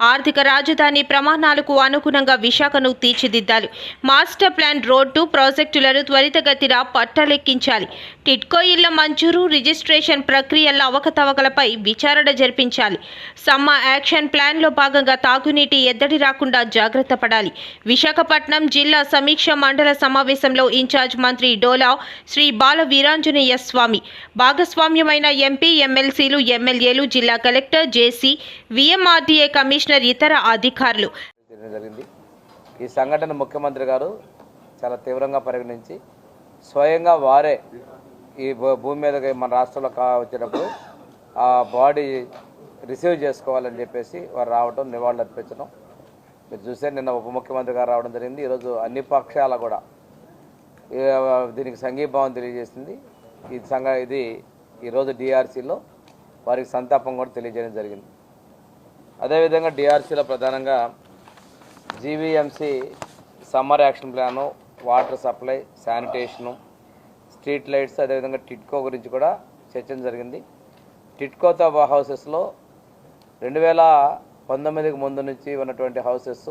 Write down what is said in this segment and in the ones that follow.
ఆర్థిక రాజధాని ప్రమాణాలకు అనుగుణంగా విశాఖను తీర్చిదిద్దాలి. మాస్టర్ ప్లాన్ రోడ్డు ప్రాజెక్టులను త్వరితగతిన పట్టలెక్కించాలి. టిట్కో ఇళ్ళ మంజూరు రిజిస్ట్రేషన్ ప్రక్రియల అవకతవకలపై విచారణ జరిపించాలి. సమ్మ యాక్షన్ ప్లాన్లో భాగంగా తాగునీటి ఎద్దడి రాకుండా జాగ్రత్త పడాలి. విశాఖపట్నం జిల్లా సమీక్ష మండల సమావేశంలో ఇన్ఛార్జ్ మంత్రి డోలా శ్రీ బాల వీరాంజనేయ స్వామి భాగస్వామ్యమైన ఎంపీ ఎమ్మెల్సీలు ఎమ్మెల్యేలు జిల్లా కలెక్టర్ జేసీ విఎంఆర్డీఏ కమిషనర్ ఇతర అధికారులు. ఈ సంఘటన ముఖ్యమంత్రి గారు చాలా తీవ్రంగా పరిగణించి స్వయంగా వారే ఈ భూ- భూమి మీదకి మన రాష్ట్రంలో కా వచ్చేటప్పుడు ఆ బాడీ రిసీవ్ చేసుకోవాలని చెప్పేసి వారు రావడం నివాళులు అర్పించడం మీరు చూసే నిన్న ఉప ముఖ్యమంత్రి గారు రావడం జరిగింది. ఈరోజు అన్ని పక్షాల కూడా దీనికి సంఘీభావం తెలియజేసింది. ఈ సంఘ ఇది ఈరోజు డిఆర్సీలో వారికి సంతాపం కూడా తెలియజేయడం జరిగింది. అదేవిధంగా డిఆర్సీలో ప్రధానంగా GVMC summer action plan water supply sanitation street lights అదేవిధంగా టిట్కో గురించి కూడా చర్చ జరిగింది. టిట్కోతో హౌసెస్లో రెండు వేల పంతొమ్మిదికి ముందు నుంచి ఉన్నటువంటి హౌసెస్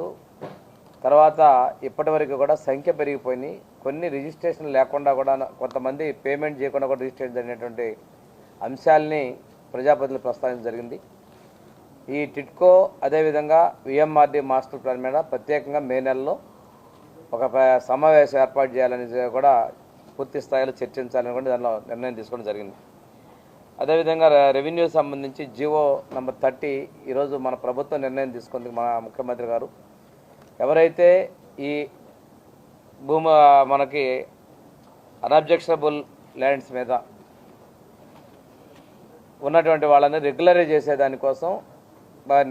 తర్వాత ఇప్పటి వరకు కూడా సంఖ్య పెరిగిపోయినాయి కొన్ని రిజిస్ట్రేషన్ లేకుండా కూడా కొంతమంది పేమెంట్ చేయకుండా కూడా రిజిస్ట్రేషన్ జరిగినటువంటి అంశాలని ప్రజాప్రతినిధులు ప్రస్తావించడం జరిగింది. ఈ టిట్కో అదేవిధంగా విఎంఆర్డి మాస్టర్ ప్లాన్ మీద ప్రత్యేకంగా మే నెలలో ఒక సమావేశం ఏర్పాటు చేయాలని కూడా పూర్తి స్థాయిలో చర్చించాలని కూడా దానిలో నిర్ణయం తీసుకోవడం జరిగింది. అదేవిధంగా రెవెన్యూ సంబంధించి జివో నెంబర్ థర్టీ ఈరోజు మన ప్రభుత్వం నిర్ణయం తీసుకుంది మన ముఖ్యమంత్రి గారు. ఎవరైతే ఈ భూమి మనకి అన్అబ్జెక్షనబుల్ ల్యాండ్స్ మీద ఉన్నటువంటి వాళ్ళని రెగ్యులరైజ్ చేసేదానికోసం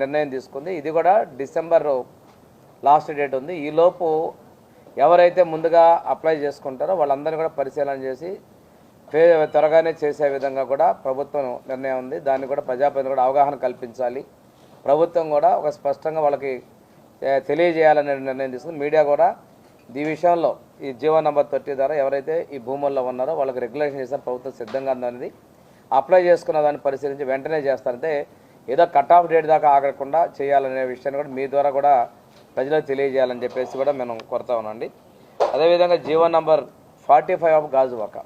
నిర్ణయం తీసుకుంది. ఇది కూడా డిసెంబర్ లాస్ట్ డేట్ ఉంది. ఈలోపు ఎవరైతే ముందుగా అప్లై చేసుకుంటారో వాళ్ళందరినీ కూడా పరిశీలన చేసి త్వరగానే చేసే విధంగా కూడా ప్రభుత్వం నిర్ణయం ఉంది. దాన్ని కూడా ప్రజాప్రతి కూడా అవగాహన కల్పించాలి. ప్రభుత్వం కూడా ఒక స్పష్టంగా వాళ్ళకి తెలియజేయాలనే నిర్ణయం తీసుకుంది. మీడియా కూడా ఈ విషయంలో ఈ జీవో నెంబర్ థర్టీ ద్వారా ఎవరైతే ఈ భూముల్లో ఉన్నారో వాళ్ళకి రెగ్యులేషన్ చేసిన ప్రభుత్వం సిద్ధంగా ఉందనేది అప్లై చేసుకున్న దాన్ని పరిశీలించి వెంటనే చేస్తారంటే ఏదో కట్ ఆఫ్ డేట్ దాకా ఆగకుండా చేయాలనే విషయాన్ని కూడా మీ ద్వారా కూడా ప్రజలకు తెలియజేయాలని చెప్పేసి కూడా మేము కొడతా ఉన్నాండి అదేవిధంగా GO number forty five of Gajuwaka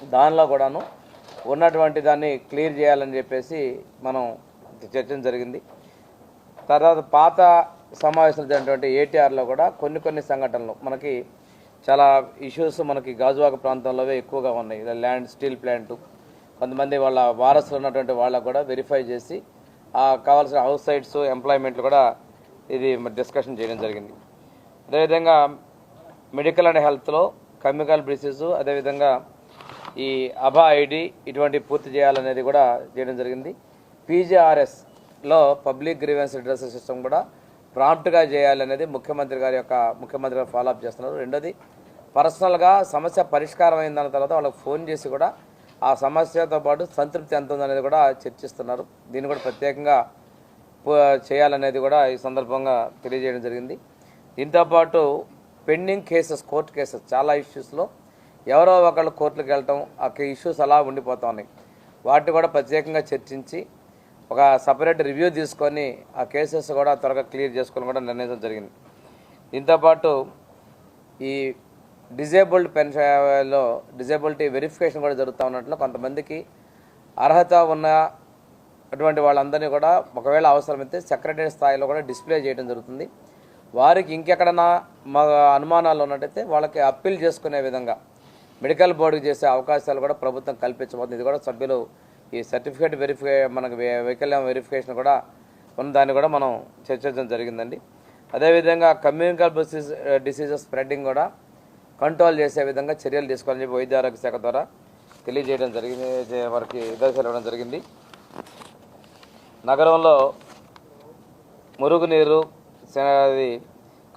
దానిలో కూడాను ఉన్నటువంటి దాన్ని క్లియర్ చేయాలని చెప్పేసి మనం చర్చ జరిగింది. తర్వాత పాత సమావేశాలు జరిగినటువంటి ఏటీఆర్లో కూడా కొన్ని కొన్ని సంఘటనలు మనకి చాలా ఇష్యూస్ మనకి గాజువాక ప్రాంతంలోవే ఎక్కువగా ఉన్నాయి. ల్యాండ్ స్టీల్ ప్లాంట్ కొంతమంది వాళ్ళ వారసులు ఉన్నటువంటి వాళ్ళకు కూడా వెరిఫై చేసి ఆ కావాల్సిన హౌస్ సైట్స్ ఎంప్లాయ్మెంట్లు కూడా ఇది డిస్కషన్ చేయడం జరిగింది. అదేవిధంగా మెడికల్ అండ్ హెల్త్లో కెమికల్ బ్రిసెస్ అదేవిధంగా ఈ అభా ఐడి ఇటువంటి పూర్తి చేయాలనేది కూడా చేయడం జరిగింది. పీజీఆర్ఎస్లో పబ్లిక్ గ్రీవెన్స్ అడ్రస్ సిస్టమ్ కూడా ప్రాంప్ట్గా చేయాలనేది ముఖ్యమంత్రి గారి యొక్క ముఖ్యమంత్రి గారు ఫాలోఅప్ చేస్తున్నారు. రెండోది పర్సనల్గా సమస్య పరిష్కారం అయిన దాని తర్వాత వాళ్ళకి ఫోన్ చేసి కూడా ఆ సమస్యతో పాటు సంతృప్తి ఎంత ఉందనేది కూడా చర్చిస్తున్నారు. దీన్ని కూడా ప్రత్యేకంగా చేయాలనేది కూడా ఈ సందర్భంగా తెలియజేయడం జరిగింది. దీంతోపాటు పెండింగ్ కేసెస్ కోర్టు కేసెస్ చాలా ఇష్యూస్లో ఎవరో ఒకళ్ళు కోర్టులకు వెళ్ళటం ఆ ఇష్యూస్ అలా ఉండిపోతా ఉన్నాయి. వాటిని కూడా ప్రత్యేకంగా చర్చించి ఒక సపరేట్ రివ్యూ తీసుకొని ఆ కేసెస్ కూడా త్వరగా క్లియర్ చేసుకోవాలని కూడా నిర్ణయించడం జరిగింది. దీంతోపాటు ఈ డిజేబుల్డ్ పెన్షన్లో డిజేబిలిటీ వెరిఫికేషన్ కూడా జరుగుతూ ఉన్నట్లు కొంతమందికి అర్హత ఉన్న అటువంటి వాళ్ళందరినీ కూడా ఒకవేళ అవసరమైతే సెక్రటరీ స్థాయిలో కూడా డిస్ప్లే చేయడం జరుగుతుంది. వారికి ఇంకెక్కడన్నా మా అనుమానాలు ఉన్నట్టయితే వాళ్ళకి అప్పీల్ చేసుకునే విధంగా మెడికల్ బోర్డుకి చేసే అవకాశాలు కూడా ప్రభుత్వం కల్పించబోతుంది. ఇది కూడా సభ్యులు ఈ సర్టిఫికేట్ వెరిఫికే మనకు వైకల్యం వెరిఫికేషన్ కూడా ఉన్న దాన్ని కూడా మనం చర్చించడం జరిగిందండి. అదేవిధంగా కమ్యూనికల్ డిసీజ్ డిసీజెస్ స్ప్రెడ్డింగ్ కూడా కంట్రోల్ చేసే విధంగా చర్యలు తీసుకోవాలని చెప్పి వైద్య ఆరోగ్య శాఖ ద్వారా తెలియజేయడం జరిగింది వారికి నిర్దేశాలు ఇవ్వడం జరిగింది. నగరంలో మురుగునీరు అది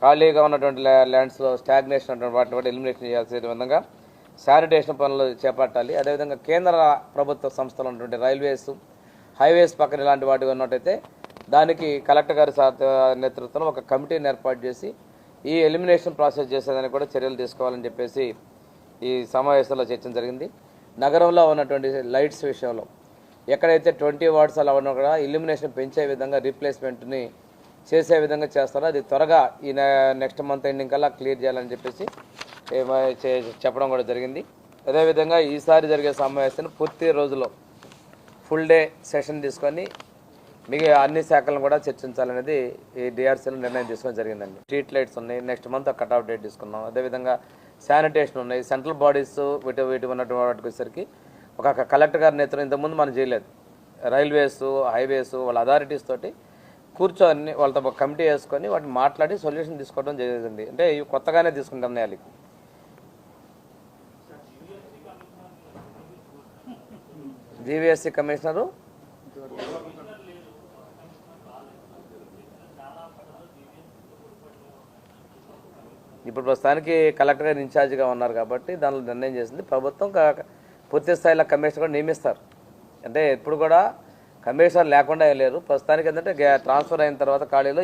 ఖాళీగా ఉన్నటువంటి ల్యాండ్స్లో స్టాగ్నేషన్ అటువంటి వాటిని కూడా ఎలిమినేషన్ చేయాల్సిన విధంగా శానిటేషన్ పనులు చేపట్టాలి. అదేవిధంగా కేంద్ర ప్రభుత్వ సంస్థలు ఉన్నటువంటి రైల్వేస్ హైవేస్ పక్కన ఇలాంటి వాటి ఉన్నట్టయితే దానికి కలెక్టర్ గారి నేతృత్వంలో ఒక కమిటీని ఏర్పాటు చేసి ఈ ఎలిమినేషన్ ప్రాసెస్ చేసేదానికి కూడా చర్యలు తీసుకోవాలని చెప్పేసి ఈ సమావేశంలో చర్చ జరిగింది. నగరంలో ఉన్నటువంటి లైట్స్ విషయంలో ఎక్కడైతే ట్వంటీ వాట్స్ అలా ఉన్నా కూడా ఇల్యూమినేషన్ పెంచే విధంగా రీప్లేస్మెంట్ని చేసే విధంగా చేస్తారో అది త్వరగా ఈ నెక్స్ట్ మంత్ ఎండింగ్ కల్లా క్లియర్ చేయాలని చెప్పేసి చెప్పడం కూడా జరిగింది. అదేవిధంగా ఈసారి జరిగే సమావేశాన్ని పూర్తి రోజులో ఫుల్ డే సెషన్ తీసుకొని మిగిలిన అన్ని శాఖలను కూడా చర్చించాలనేది ఈ డిఆర్సీలో నిర్ణయం తీసుకోవడం జరిగిందండి. స్ట్రీట్ లైట్స్ ఉన్నాయి next month cut off date తీసుకున్నాం. అదేవిధంగా శానిటేషన్ ఉన్నాయి సెంట్రల్ బాడీస్ వీటి వీటి ఉన్నటువంటి వాటికి వచ్చేసరికి ఒక కలెక్టర్ గారి నేతృత్వం ఇంతకుముందు మనం చేయలేదు. రైల్వేస్ హైవేస్ వాళ్ళ అథారిటీస్ తోటి కూర్చొని వాళ్ళతో ఒక కమిటీ వేసుకొని వాటిని మాట్లాడి సొల్యూషన్ తీసుకోవడం జరిగింది. అంటే ఇవి కొత్తగానే తీసుకున్న నిర్ణయాలు జీవీఎస్సీ కమిషనరు? ఇప్పుడు ప్రస్తుతానికి కలెక్టర్ గారు ఇన్ఛార్జిగా ఉన్నారు కాబట్టి దానిలో నిర్ణయం చేసింది. ప్రభుత్వం పూర్తి స్థాయిలో కమిషనర్ కూడా నియమిస్తారు. అంటే ఎప్పుడు కూడా కమిషనర్ లేకుండా లేరు ప్రస్తుతానికి ఏంటంటే గ్యా- ట్రాన్స్ఫర్ అయిన తర్వాత ఖాళీలో